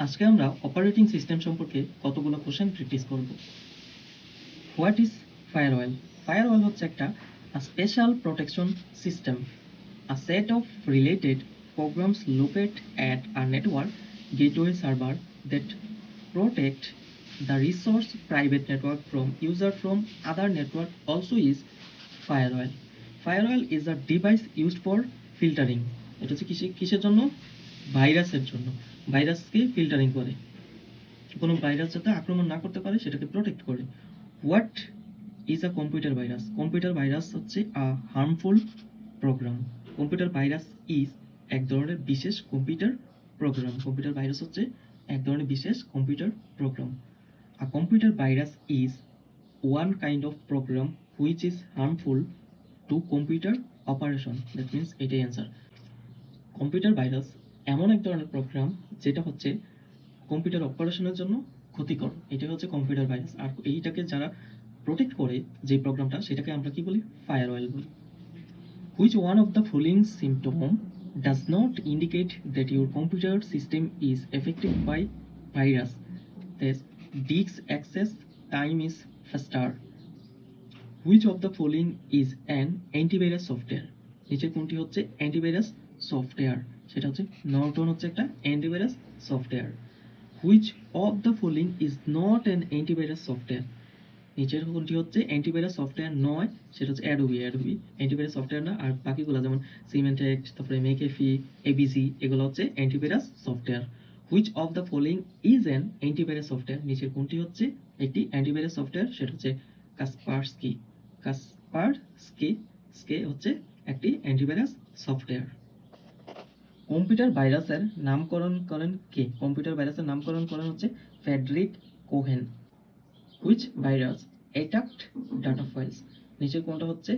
আজকে আমরা operating system সম্পর্কে কতগুলো কোশ্চেন প্র্যাকটিস করব। What is firewall firewall হচ্ছে একটা special protection system a set of related programs locate at a network gateway server that protect the resource private network from user from other network also is firewall firewall is a device used for filtering এটা হচ্ছে কিসের জন্য? ভাইরাসের জন্য। ভাইরাসকে filtering করে। কোনো virus যাতে আক্রমণ না করতে পারে, সেটাকে প্রোটেক্ট করে। What is a computer virus computer virus হচ্ছে a harmful program computer virus is এক ধরনের বিশেষ কম্পিউটার প্রোগ্রাম কম্পিউটার ভাইরাস হচ্ছে এক ধরনের বিশেষ computer program a computer virus is one kind of program which is harmful to computer operation that means এটাই answer computer virus এমন এক ধরনের প্রোগ্রাম যেটা হচ্ছে কম্পিউটার অপারেশনের জন্য ক্ষতিকর। এটা হচ্ছে কম্পিউটার ভাইরাস আর এইটাকে যারা প্রোটেক্ট করে যে প্রোগ্রামটা সেটাকে আমরা কি বলি? ফায়ার অয়েল বলি which one of the following symptom does not indicate that your computer system is affected by virus disk access time is faster which of the following is an antivirus software নিচের কোনটি হচ্ছে antivirus software সেটা হচ্ছে Norton হচ্ছে একটা antivirus software which of the following is not an antivirus software নিচের কোনটি হচ্ছে অ্যান্টিভাইরাস সফটওয়্যার নয়, সেটা হচ্ছে অ্যাডোবি অ্যাডোবি অ্যান্টিভাইরাস সফটওয়্যার না, আর বাকিগুলো যেমন সিমেন্টেক্স তারপরে মেকেফি এবিসি এগুলো হচ্ছে antivirus software which of the following is an antivirus software নিচের কোনটি হচ্ছে একটি অ্যান্টিভাইরাস সফটওয়্যার সেটা হচ্ছে কাসপারস্কি কাসপারস্কি স্কে হচ্ছে একটি অ্যান্টিভাইরাস সফটওয়্যার কম্পিউটার ভাইরাসের নামকরণ করেন কে? কম্পিউটার ভাইরাসের নামকরণ করেন হচ্ছে Frederick Cohen. Which virus attacked data files নিচের কোনটা হচ্ছে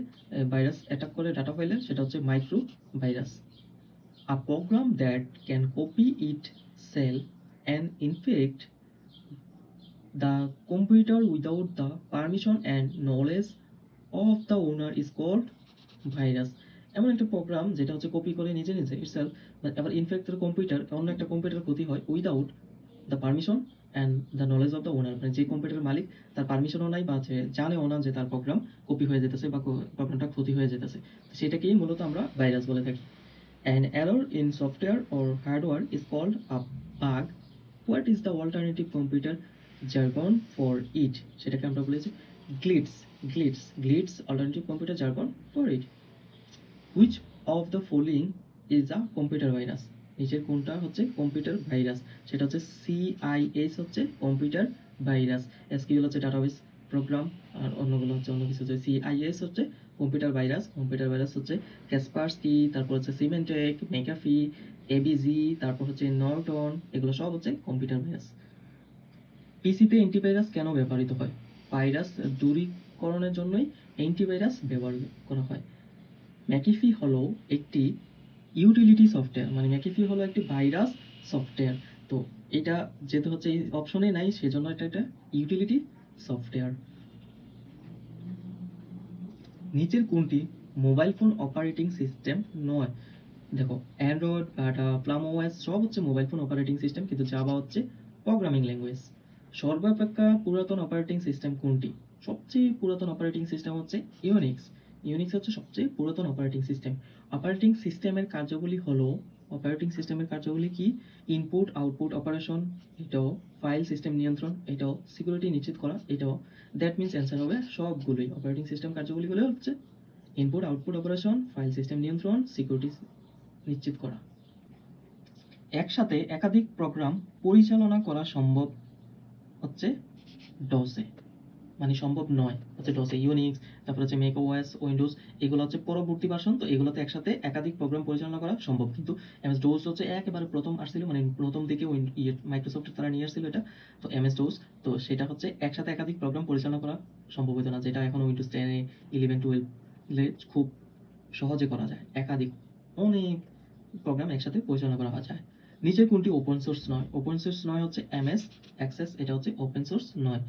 ভাইরাস অ্যাটাক করে ডাটা ফাইলের সেটা হচ্ছে micro virus a program that can copy itself and infect the computer without the permission and knowledge of the owner is called virus এমন একটা programme যেটা হচ্ছে কপি করে নিজে নিজে ইটসেলফ আবার ইনফেক্ট কম্পিউটার অন্য একটা কম্পিউটার ক্ষতি হয় without the permission and the knowledge of the owner মানে যে কম্পিউটার মালিক, তার পারমিশনও নাই বা যে জানেও না যে তার প্রোগ্রাম কপি হয়ে যেতেছে বা প্রোগ্রামটা ক্ষতি হয়ে যেতেছে। সেটাকেই মূলত আমরা ভাইরাস বলে থাকি। An error in software or hardware is called a bug what is the alternative computer jargon for it সেটাকে আমরা বলেছি glitch glitch glitch alternative computer jargon for it which of the following is a computer virus নিচের কোনটা হচ্ছে computer virus সেটা হচ্ছে CIS হচ্ছে computer virus SQL হচ্ছে ডাটাবেস প্রোগ্রাম আর অন্যগুলো হচ্ছে অন্য কিছু হচ্ছে সিআইএস হচ্ছে কম্পিউটার ভাইরাস কম্পিউটার ভাইরাস হচ্ছে ক্যাসপারস্কি তারপর হচ্ছে সিমেন্টেক মেকাফি এবিজি তারপর হচ্ছে নর্টন এগুলো সব হচ্ছে কম্পিউটার ভাইরাস পিসিতে অ্যান্টিভাইরাস কেন ব্যবহৃত হয়? ভাইরাস দূরীকরণের জন্যই অ্যান্টিভাইরাস ব্যবহার করা হয়। ম্যাকিফি হলো একটি ইউটিলিটি সফটওয়্যার মানে ম্যাকিফি হলো একটি ভাইরাস সফটওয়্যার তো এটা যেহেতু হচ্ছে এই অপশনে নাই, সেজন্য এটা একটা ইউটিলিটি সফটওয়্যার নিচের কোনটি? মোবাইল ফোন অপারেটিং সিস্টেম নয়। দেখো অ্যান্ড্রয়েড বাটা প্লাম ওএস সব হচ্ছে মোবাইল ফোন অপারেটিং সিস্টেম কিন্তু জাভা হচ্ছে প্রোগ্রামিং ল্যাঙ্গুয়েজ সর্বাপেক্ষা পুরাতন অপারেটিং সিস্টেম কোনটি? সবচেয়ে পুরাতন অপারেটিং সিস্টেম হচ্ছে ইউনিক্স ইউনিক্স হচ্ছে সবচেয়ে পুরাতন অপারেটিং সিস্টেম অপারেটিং সিস্টেমের কার্যগুলি হলো অপারেটিং সিস্টেমের কার্যগুলি কি? ইনপুট আউটপুট অপারেশন এটাও ফাইল সিস্টেম নিয়ন্ত্রণ, এটাও সিকিউরিটি নিশ্চিত করা, এটাও দ্যাট মিনস অ্যান্সার হবে সবগুলোই। অপারেটিং সিস্টেম কার্যগুলি হলে হচ্ছে input output operation file system নিয়ন্ত্রণ সিকিউরিটি নিশ্চিত করা। একসাথে একাধিক প্রোগ্রাম পরিচালনা করা সম্ভব হচ্ছে ডসে মানে সম্ভব নয় হচ্ছে ডসে ইউনিক্স তারপর হচ্ছে মেক ওএস উইন্ডোজ এগুলো হচ্ছে পরবর্তী ভার্সন তো এগুলোতে একসাথে একাধিক প্রোগ্রাম পরিচালনা করা সম্ভব। কিন্তু এমএস ডোস হচ্ছে একেবারে প্রথম আসছিল মানে প্রথম দিকে মাইক্রোসফটের তারা নিয়ে আসছিল এটা। তো এমএস ডোস তো সেটা হচ্ছে একসাথে একাধিক প্রোগ্রাম পরিচালনা করা সম্ভব হতো না, যেটা এখন উইন্ডোজ টেনে ইলেভেন টুয়েলভে খুব সহজে করা যায়। একাধিক অনেক প্রোগ্রাম একসাথে পরিচালনা করা যায় নিচের কোনটি ওপেন সোর্স নয়? ওপেন সোর্স নয় হচ্ছে এমএস অ্যাক্সেস এটা হচ্ছে ওপেন সোর্স নয়।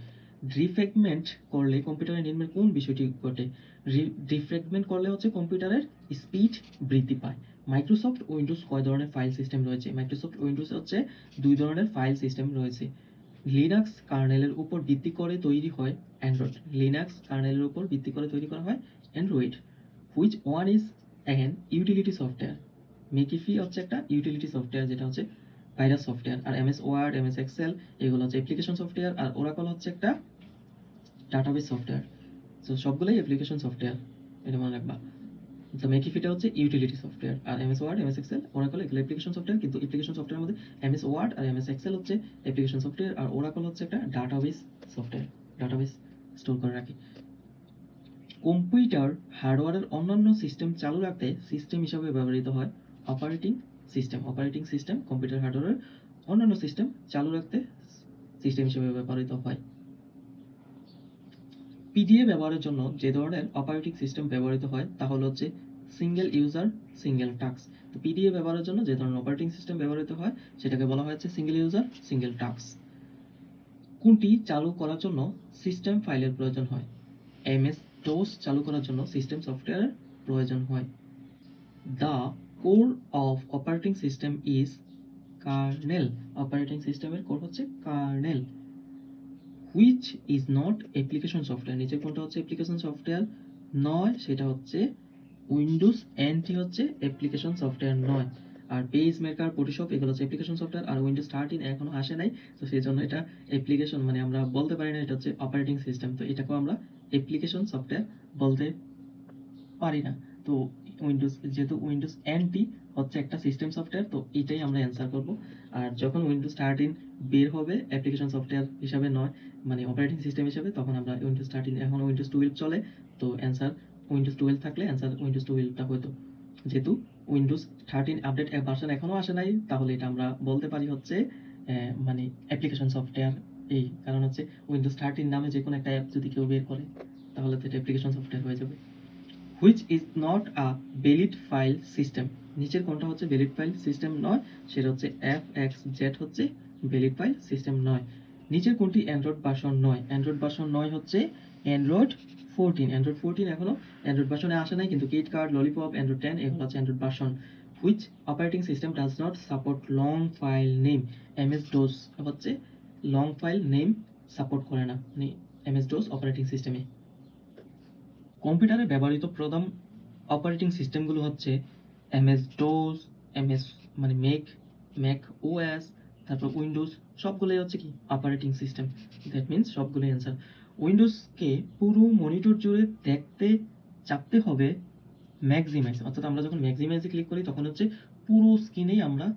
রিফ্রেগমেন্ট করলে কম্পিউটারের নির্মের কোন বিষয়টি ঘটে? রিফ্রেগমেন্ট করলে হচ্ছে কম্পিউটারের স্পিড বৃদ্ধি পায়। মাইক্রোসফট উইন্ডোজ কয় ধরনের ফাইল সিস্টেম রয়েছে? মাইক্রোসফট উইন্ডোজ হচ্ছে দুই ধরনের ফাইল সিস্টেম রয়েছে। লিনাক্স কার্নেলের উপর ভিত্তি করে তৈরি হয় অ্যান্ড্রয়েড লিনাক্স কার্নেলের উপর ভিত্তি করে তৈরি করা হয় Android which one is an utility software McAfee হচ্ছে একটা ইউটিলিটি সফটওয়্যার যেটা হচ্ছে ভাইরাস সফটওয়্যার আর এমএস ওয়ার্ড এমএস এক্সেল এগুলো হচ্ছে অ্যাপ্লিকেশন সফটওয়্যার আর ওরাকল হচ্ছে একটা ডাটাবেস সফটওয়্যার। সো সবগুলোই অ্যাপ্লিকেশন সফটওয়্যার এটা মনে রাখবা। তো মেকিফিটা হচ্ছে ইউটিলিটি সফটওয়্যার আর MS Word MS Excel Oracle এগুলো অ্যাপ্লিকেশন সফটওয়্যার কিন্তু অ্যাপ্লিকেশন সফটওয়্যারের মধ্যে এমএস ওয়ার্ড আর এমএস এক্সেল হচ্ছে অ্যাপ্লিকেশন সফটওয়্যার আর ওরাকল হচ্ছে একটা ডাটাবেস সফটওয়্যার ডাটাবেস স্টোর করে রাখে। কম্পিউটার হার্ডওয়্যারের অন্যান্য সিস্টেম চালু রাখতে সিস্টেম হিসাবে ব্যবহৃত হয় operating system operating system computer হার্ডওয়্যারের অন্যান্য সিস্টেম চালু রাখতে সিস্টেম হিসেবে ব্যবহৃত হয়। পিডিএ ব্যবহারের জন্য যে ধরনের অপারেটিং সিস্টেম ব্যবহৃত হয়, তা হলো হচ্ছে সিঙ্গেল ইউজার সিঙ্গেল টাস্ক তো পিডিএ ব্যবহারের জন্য যে ধরনের অপারেটিং সিস্টেম ব্যবহৃত হয়, সেটাকে বলা হয়েছে সিঙ্গেল ইউজার সিঙ্গেল টাস্ক কোনটি চালু করার জন্য সিস্টেম ফাইলের প্রয়োজন হয়? এমএস ডোস চালু করার জন্য সিস্টেম সফটওয়্যারের প্রয়োজন হয়। The core of operating system is kernel operating সিস্টেমের কোর হচ্ছে kernel which is not application software নিচে কোনটা হচ্ছে অ্যাপ্লিকেশন সফটওয়্যার নয়, সেটা হচ্ছে উইন্ডোজ এনটি হচ্ছে অ্যাপ্লিকেশন সফটওয়্যার নয়। আর পেজ মেকার ফটোশপ এগুলো হচ্ছে অ্যাপ্লিকেশন সফটওয়্যার আর উইন্ডোজ থার্টিন এখনও আসে নাই, তো সেই জন্য এটা অ্যাপ্লিকেশন মানে আমরা বলতে পারি না এটা হচ্ছে অপারেটিং সিস্টেম তো এটাকেও আমরা অ্যাপ্লিকেশন সফটওয়্যার বলতে পারি না। তো উইন্ডোজ যেহেতু উইন্ডোজ এনটি হচ্ছে একটা সিস্টেম সফটওয়্যার তো এটাই আমরা অ্যান্সার করব। আর যখন উইন্ডোজ থার্টিন বের হবে অ্যাপ্লিকেশন সফটওয়্যার হিসাবে নয় মানে অপারেটিং সিস্টেম হিসাবে, তখন আমরা উইন্ডোজ থার্টিন এখন উইন্ডোজ টুয়েলভ চলে, তো অ্যান্সার উইন্ডোজ টুয়েলভ থাকলে অ্যান্সার উইন্ডোজ টুয়েলভটা হতো। যেহেতু উইন্ডোজ থার্টিন আপডেট ভার্সন এখনও আসে নাই, তাহলে এটা আমরা বলতে পারি হচ্ছে মানে অ্যাপ্লিকেশন সফটওয়্যার এই, কারণ হচ্ছে উইন্ডোজ থার্টিন নামে যে কোনো একটা অ্যাপ যদি কেউ বের করে, তাহলে তো এটা অ্যাপ্লিকেশন সফটওয়্যার হয়ে যাবে। Which is not a valid file system নিচের কোনটা হচ্ছে ভ্যালিড ফাইল সিস্টেম নয়, সেটা হচ্ছে এফ এক্স জেড হচ্ছে ভ্যালিড ফাইল সিস্টেম নয়। নিচের কোনটি অ্যান্ড্রয়েড ভার্সন নয়? অ্যান্ড্রয়েড ভার্সন নয় হচ্ছে অ্যান্ড্রয়েড ফোরটিন অ্যান্ড্রয়েড ফোরটিন এখনও অ্যান্ড্রয়েড ভার্সনে আসে নাই, কিন্তু KitKat lollipop Android ten এগুলো হচ্ছে Android version which operating system does not support long file name MS DOS হচ্ছে লং ফাইল নেম সাপোর্ট করে না মানে এমএস ডোজ অপারেটিং সিস্টেমে কম্পিউটারে ব্যবহৃত প্রধান অপারেটিং সিস্টেমগুলো হচ্ছে এমএস ডোজ, এমএস মানে মেক, ম্যাক ওএস, তারপর উইন্ডোজ, সবগুলোই হচ্ছে কি অপারেটিং সিস্টেম। দ্যাট মিন্স সবগুলোই অ্যান্সার উইন্ডোজকে পুরো মনিটর জুড়ে দেখতে, চাপতে হবে ম্যাক্সিমাইজ। অর্থাৎ আমরা যখন ম্যাক্সিমাইজে ক্লিক করি, তখন হচ্ছে পুরো স্ক্রিনেই আমরা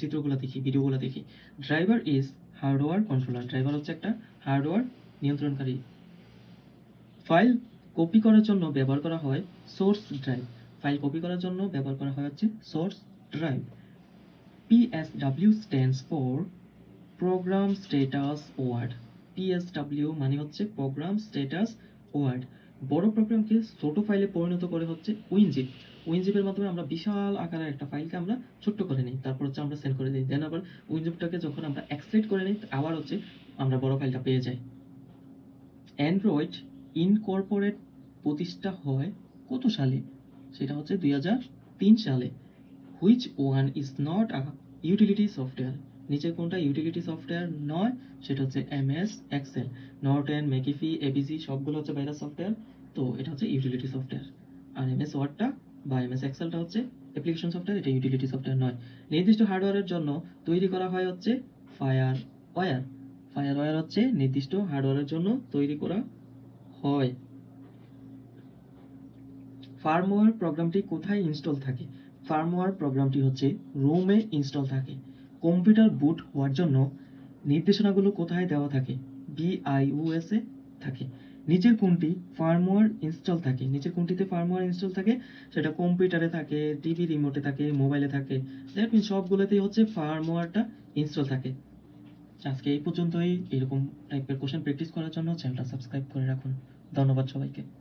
চিত্রগুলো দেখি, ভিডিওগুলো দেখি। Driver is hardware controller driver হচ্ছে একটা হার্ডওয়্যার নিয়ন্ত্রণকারী ফাইল কপি করার জন্য ব্যবহার করা হয় সোর্স ড্রাইভ ফাইল কপি করার জন্য ব্যবহার করা হয় হচ্ছে source drive PSW stands for program status word PSW মানে হচ্ছে প্রোগ্রাম স্ট্যাটাস ওয়ার্ড বড় প্রোগ্রামকে ছোট ফাইলে পরিণত করে হচ্ছে উইনজিপ উইনজিপের মাধ্যমে আমরা বিশাল আকারের একটা ফাইলকে আমরা ছোট্ট করে নিই। তারপর হচ্ছে আমরা সেন্ড করে দিই। দেন আবার উইনজিপটাকে যখন আমরা এক্সট্রেট করে নিই, আবার হচ্ছে আমরা বড় ফাইলটা পেয়ে যাই। অ্যান্ড্রয়েড ইনকর্পোরেট প্রতিষ্ঠা হয় কত সালে? সেটা হচ্ছে দুই হাজার তিন সালে। Which one is not a utility software নিচের কোনটা ইউটিলিটি সফটওয়্যার নয়, সেটা হচ্ছে MS Excel Norton McAfee ABC সবগুলো হচ্ছে ভাইরাস সফটওয়্যার তো এটা হচ্ছে ইউটিলিটি সফটওয়্যার আর এমএস ওয়ার্ডটা বা এমএস এক্সেলটা হচ্ছে অ্যাপ্লিকেশন সফটওয়্যার এটা ইউটিলিটি সফটওয়্যার নয়। নির্দিষ্ট হার্ডওয়্যারের জন্য তৈরি করা হয় হচ্ছে ফায়ার ওয়্যার ফায়ার ওয়্যার হচ্ছে নির্দিষ্ট হার্ডওয়্যারের জন্য তৈরি করা হয়। ফার্মওয়্যার প্রোগ্রামটি কোথায় ইনস্টল থাকে? ফার্মওয়্যার প্রোগ্রামটি হচ্ছে রোমে ইনস্টল থাকে। কম্পিউটার বুট হওয়ার জন্য নির্দেশনাগুলো কোথায় দেওয়া থাকে? বিআইওএস থাকে। নিচের কোনটি ফার্মওয়্যার ইনস্টল থাকে? নিচের কোনটিতে ফার্মওয়্যার ইনস্টল থাকে? সেটা কম্পিউটারে থাকে, টিভি রিমোটে থাকে, মোবাইলে থাকে। দ্যাট মিন সবগুলোতেই হচ্ছে ফার্মওয়্যারটা ইনস্টল থাকে। আজকে এই পর্যন্তই। এরকম টাইপের কোশ্চেন প্র্যাকটিস করার জন্য চ্যানেলটা সাবস্ক্রাইব করে রাখুন। ধন্যবাদ সবাইকে।